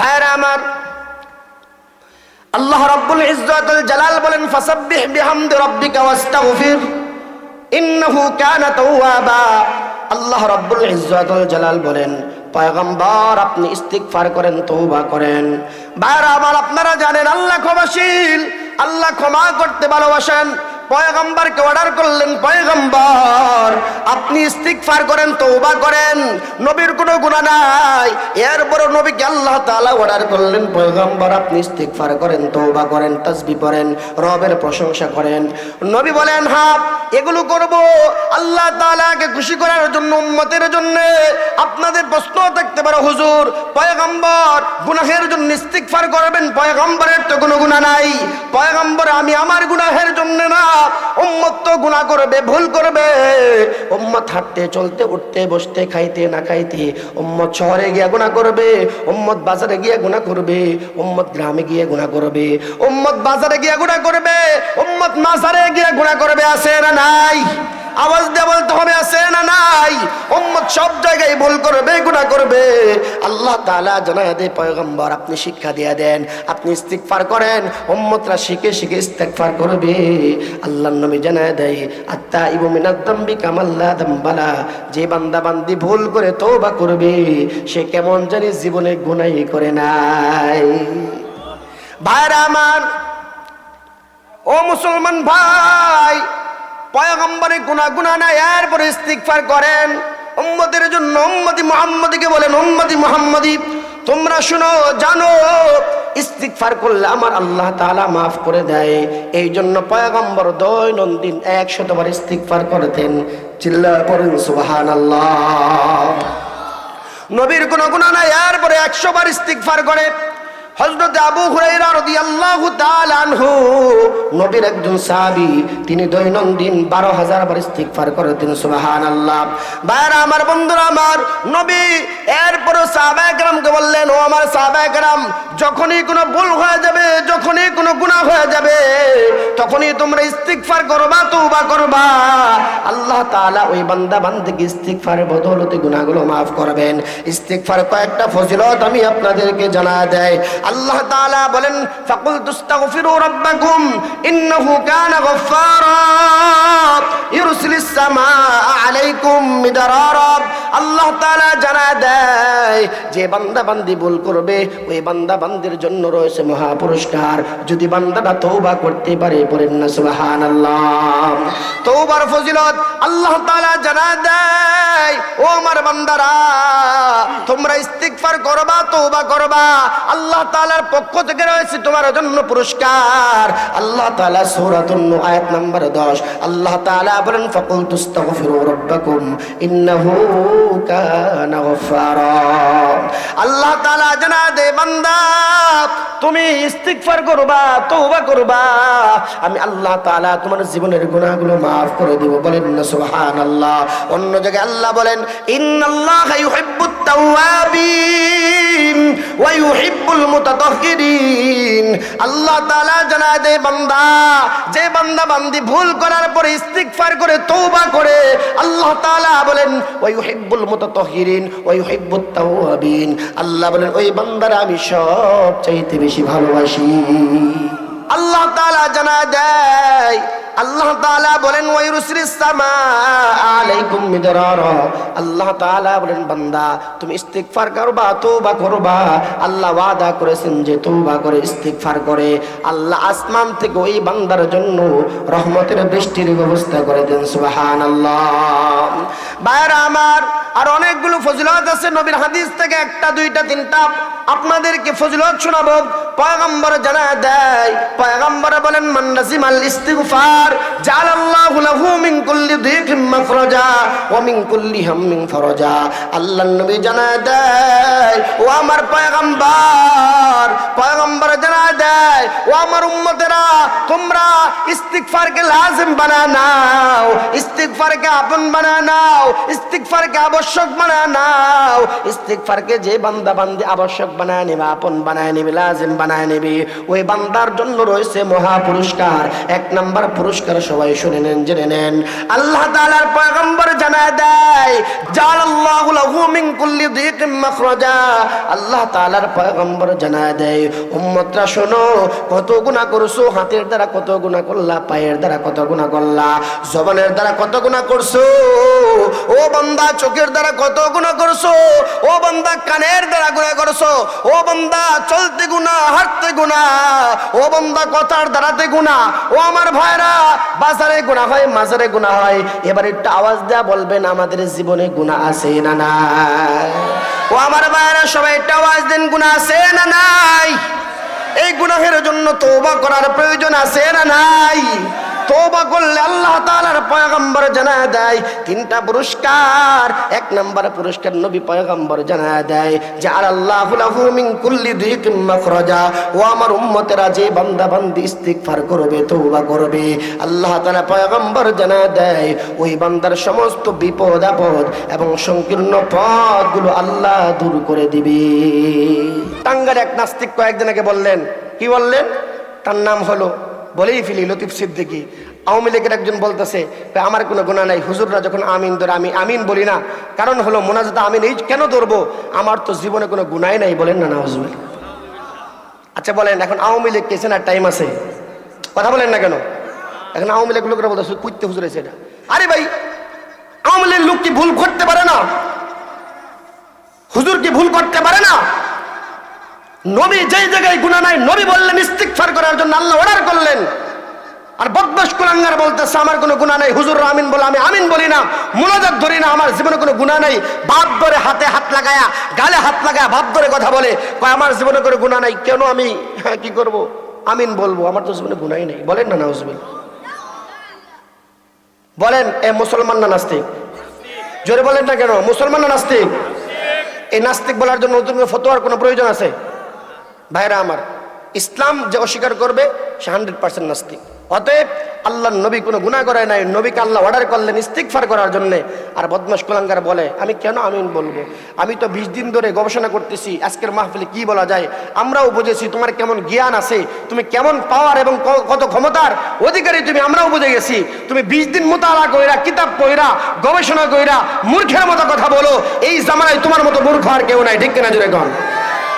ভাইরা আমার, আল্লাহ রাব্বুল ইজ্জাতুল জালাল বলেন, ফাসাব্বিহ বিহামদি রাব্বিকা ওয়াস্তাগফির, ইন্নাহু কানা তাওয়াবা। আল্লাহ রাব্বুল ইজ্জাতুল জালাল বলেন, পয়গম্বর, আপনি ইস্তিগফার করেন, তওবা করেন। ভাইরা আমার, আপনারা জানেন, আল্লাহ ক্ষমাশীল, আল্লাহ ক্ষমা করতে ভালোবাসেন। পয়গম্বরকে অর্ডার করলেন, পয়গম্বর, আপনি ইস্তিগফার করেন, তওবা করেন, নবীর কোনো গুনাহ নাই। এরপরও নবীকে আল্লাহ তাআলা অর্ডার করলেন, পয়গম্বর, আপনি ইস্তিগফার করেন, তওবা করেন তাসবিহ পড়েন, রবের প্রশংসা করেন। নবী বলেন হ্যাঁ এগুলো করব। আল্লাহ তাআলাকে খুশি করার জন্য, উম্মতের জন্য আপনাদের হুজুর, পয়গম্বর, গুনাহের জন্য ইস্তিগফার করবেন, পয়গম্বরের তো কোনো গুনাহ নাই। পয়গম্বর, আমি আমার গুনাহের জন্য না, উম্মত তো গুনাহ করবে, ভুল করবে। উম্মত হাঁটতে, চলতে, উঠতে, বসতে, খাইতে, না খাইতে, উম্মত শহরে গিয়ে গুনাহ করবে, উম্মত বাজারে গিয়ে গুণা করবে, উম্মত গ্রামে গিয়ে গুণা করবে, উম্মত বাজারে গিয়ে গুনাহ করবে, উম্মত মাজারে গিয়ে গুনাহ করবে, আছে না নাই? আওয়াজ দিয়ে বলতে হবে, আছে না নাই? সব জায়গায় ভুল করবে, গুনাহ করবে। আল্লাহ তালা জানায় দে পয়গম্বর, আপনি শিক্ষা দিয়ে দেন, আপনি ইস্তিগফার করেন, উম্মতরা শিখে শিখে ইস্তিগফার করবে। আল্লাহ নবী জানায় দেয় আত্তা ইবু কামাল্লা দাম্বালা। যে বান্দা বান্দি ভুল করে তওবা করবে, সে কেমন জানি জীবনে গুনাহ করে নাই। ভাইরা আমার, ও মুসলমান ভাই, পয়গম্বরে গুনা গুনা না এরপরে ইস্তিগফার করেন। উম্মতের জন্য উম্মতি মুহাম্মদীকে বলেন, উম্মতি মুহাম্মদী, তোমরা শুনো, জানো, ইস্তিগফার করলে আমার আল্লাহ তালা মাফ করে দেয়। এই জন্য পয়গম্বর দৈনন্দিন একশতবার ইস্তিগফার করতেন। চিল্লা করেন সুবাহান আল্লাহ নবীর কোনো গুণা নাই, এরপরে একশো বার ইস্তিগফার করে। হযরত আবু হুরায়রা রাদিয়াল্লাহু তাআলা আনহু, নবীর একজন সাহাবী, তিনি দৈনন্দিন 12000 বার ইস্তিগফার করতেন সুবহানাল্লাহ। ভাইরা আমার, বন্ধুরা আমার, নবী কেরামকে বললেন, ও আমার যখনই কোনো ভুল হয়ে যাবে, যখনই কোনো গুনাহ হয়ে যাবে, তখনই তোমরা ইস্তিগফার করবা, তওবা করবা। আল্লাহ তাআলা ওই বান্দা বান্দিকে ইস্তিগফারের বদৌলতে গুনাহগুলো মাফ করবেন। ইস্তিগফার কয়েকটা ফজিলত আমি আপনাদেরকে জানা দেয় আল্লাহ তাআলা বলেন ফাকুল তুস্তাগফিরু রাব্বাকুম ইন্নাহু কানা গফফারা ইউরসিলিস সামাআ আলাইকুম মিদরারা আল্লাহ তাআলা জানা দেয়, যে বান্দা বান্দি ভুল করবে, ওই বান্দা বান্দির জন্য রয়েছে মহা পুরস্কার যদি বান্দাটা তৌবা করতে পারে, পড়েন না, সুবহানাল্লাহ। তওবার ফজিলত আল্লাহ তাআলা জানা দেয়, ও আমার বান্দারা, তোমরা ইস্তিগফার করবা, তওবা করবা, আল্লাহ তাআলার পক্ষ থেকে রয়েছে তোমার জন্য পুরস্কার। আল্লাহ তাআলা সূরাতুন আয়াত নাম্বার 10 আল্লাহ তাআলা বলেন ফাকুল তুস্তাগফিরু রাব্বাকুম, ইন্নাহু আল্লাহ জানা দে বান্দা, তুমি ইস্তিগফার করবা, তওবা করবা। আমি আল্লাহ তাআলা তোমার জীবনের গুনাহগুলো maaf করে দেব। বলেন না, সুবহানাল্লাহ। অন্য জায়গায় আল্লাহ বলেন আল্লাহ জানা দে বান্দা, যে বান্দা বান্দি ভুল করার পরে ইস্তিগফার করে, তওবা করে, আল্লাহ তাআলা বলেন, ওয়া ইউহিব্বুল মুতাতাহহিরিন ওয়া ইউহিব্বুত তাওয়াবিন। আল্লাহ বলেন, ওই বান্দারা আমি সব চাইতে বেশি ভালোবাসি। আল্লাহ তাআলা জানা দেয় আল্লাহ তাআলা বলেন আল্লাহ তাআলা বলেন, বান্দা, তুমি ইস্তিগফার করবা, তওবা করবা। আল্লাহ ওয়াদা করেছেন যে তওবা করে, ইস্তিগফার করে। আল্লাহ আসমান থেকে ওই বান্দার জন্য রহমতের বৃষ্টির ব্যবস্থা করে দেন, সুবহানাল্লাহ। বাইরে আমার, আর অনেকগুলো ফজিলত আছে নবীর হাদিস থেকে, একটা, দুইটা, তিনটা। আপনাদেরকে ফজিলত শোনাবো। পয়গম্বর জানা দেয়, পয়গম্বর বলেন, মান নাসিমাল ইস্তিগফার, জালাল্লাহু লাহু মিন কুল্লি দিকিম মাখরাজা ওয়া মিন কুল্লি হাম্মিন ফরাজা। আল্লাহর নবী জানা দেয়, ও আমার পয়গম্বর। পয়গম্বর জানা দেয়, ও ও আমার উম্মতেরা, তোমরা ইস্তিগফারকে লাজিম বানা নাও, ইস্তিগফারকে আপন বানা নাও, ইস্তিগফারকে আবশ্যক বানা নাও, ইস্তিগফারকে যে বান্দা বান্দি আবশ্যক বানায় নেবে, আপন বানায় নেবে, লাজিম বানায় নেবে। ওই বান্দার জন্য রয়েছে মহা পুরস্কার। এক নাম্বার পুরস্কার সবাই শুনে নেন, জেনে নেন। আল্লাহ তাআলার পয়গম্বর জানায় দেয়, জালাল্লাহু লাহু মিন কুল্লি দিকিম মাখরাজা। আল্লাহ তাআলার পয়গম্বর জানায় দেয়, উম্মতরা শোনো, কত গুনাহ করছ, হাতের দ্বারা কত গুনাহ করলা, পায়ের দ্বারা কত গুনাহ করলা, জবানের দ্বারা কত গুনাহ করছ? ও বান্দা চোখের দ্বারা কত গুণা করছ? ও বান্দা কানের দ্বারা গুনাহ করছ? ও বান্দা চলতে গুনাহ হাঁটতে গুনাহ ও বান্দা কথার দ্বারাতে গুনাহ ও আমার ভাইরা, বাজারে গুনাহ হয়, মাজারে গুনাহ হয়। এবার একটু আওয়াজ দেয়া বলবেন, আমাদের জীবনে গুনাহ আছে না নাই? ও আমার ভাইরা, সবাই একটু আওয়াজ দেন গুনাহ আছে না নাই? এই গুনাহের জন্য তওবা করার প্রয়োজন আছে না নাই? তওবা করলে আল্লাহ তাআলার পয়গম্বর জানায় দেয়। তিনটা পুরস্কার, এক নাম্বার পুরস্কার নবী পয়গম্বর জানায় দেয়। যে আর আল্লাহু লাহু কুল্লি দিকিম মাখরাজা, ও আমার উম্মতেরা যে বান্দা বান্দি ইস্তিগফার করবে, তওবা করবে। আল্লাহ তাআলা পয়গম্বর জানায় দেয়, ওই বান্দার সমস্ত বিপদ, আপদ এবং সংকীর্ণ পথগুলো আল্লাহ দূর করে দিবে। টাঙ্গার এক নাস্তিক কয়েকদিন আগে বললেন, কি বললেন? তার নাম হলো বলেই ফেলি লতিফ সিদ্দিকি। আওয়ামী লীগের একজন বলতেছে "ভাই, আমার কোনো গুণা নাই। হুজুররা যখন আমিন ধরে আমি আমিন বলি না। কারণ হলো মোনাজাত আমিন এই কেন ধরবো? আমার তো জীবনে কোনো গুণাই নাই। বলেন না না হুজুর আচ্ছা বলেন এখন আওয়ামী লীগ কেছে না টাইম আছে? কথা বলেন না কেন? এখন আওয়ামী লীগ লোকরা বলতেছে কুইতে হুজুর আছে এটা। আরে ভাই আওয়ামী লীগ লোক কি ভুল করতে পারে না? হুজুর কি ভুল করতে পারে না? নবী যেই জায়গায় গুণা নাই নবী বললেন ইস্তিকফার করার জন্য আল্লাহ অর্ডার করলেন। আর বদমাস কুলাঙ্গার বলতেছে আমার কোনো গুণা নাই হুজুর আমিন বলে আমি আমিন বলি না মুনাজাত ধরি না আমার জীবনে কোনো গুণা নাই। বাপ ধরে হাতে হাত লাগায়া গালে হাত লাগায়া বাপ ধরে কথা বলে কয় আমার জীবনে কোনো গুণা নাই কেন আমি হ্যাঁ, কি করব? আমিন বলব আমার তো জীবনে গুণাই নেই। বলেন না না নাউজবিল বলেন এ মুসলমান না নাস্তিক? জোরে বলেন না কেন মুসলমান না নাস্তিক? এই নাস্তিক বলার জন্য নতুন ফতোয়ার কোনো প্রয়োজন আছে? ভাইরা আমার, ইসলাম যে অস্বীকার করবে, সে হান্ড্রেড পার্সেন্ট নাস্তিক। অতএব আল্লাহ নবী কোনো গুণা করায় নাই, নবীকে আল্লাহ অর্ডার করলেন ইস্তিকফার করার জন্য। আর বদমাস কুলাঙ্গার বলে, আমি কেন আমিন বলব? আমি তো বিশ দিন ধরে গবেষণা করতেছি, আজকের মাহফিলে কি বলা যায়? আমরাও বুঝেছি তোমার কেমন জ্ঞান আছে, তুমি কেমন পাওয়ার এবং কত ক্ষমতার অধিকারী তুমি, আমরাও বুঝে গেছি। তুমি বিশ দিন মোতালা কইরা, কিতাব কইরা, গবেষণা কইরা, মূর্খের মতো কথা বলো, এই জামানায় তোমার মতো মূর্খ আর কেউ নাই, ঠিক কিনা জুড়ে কন?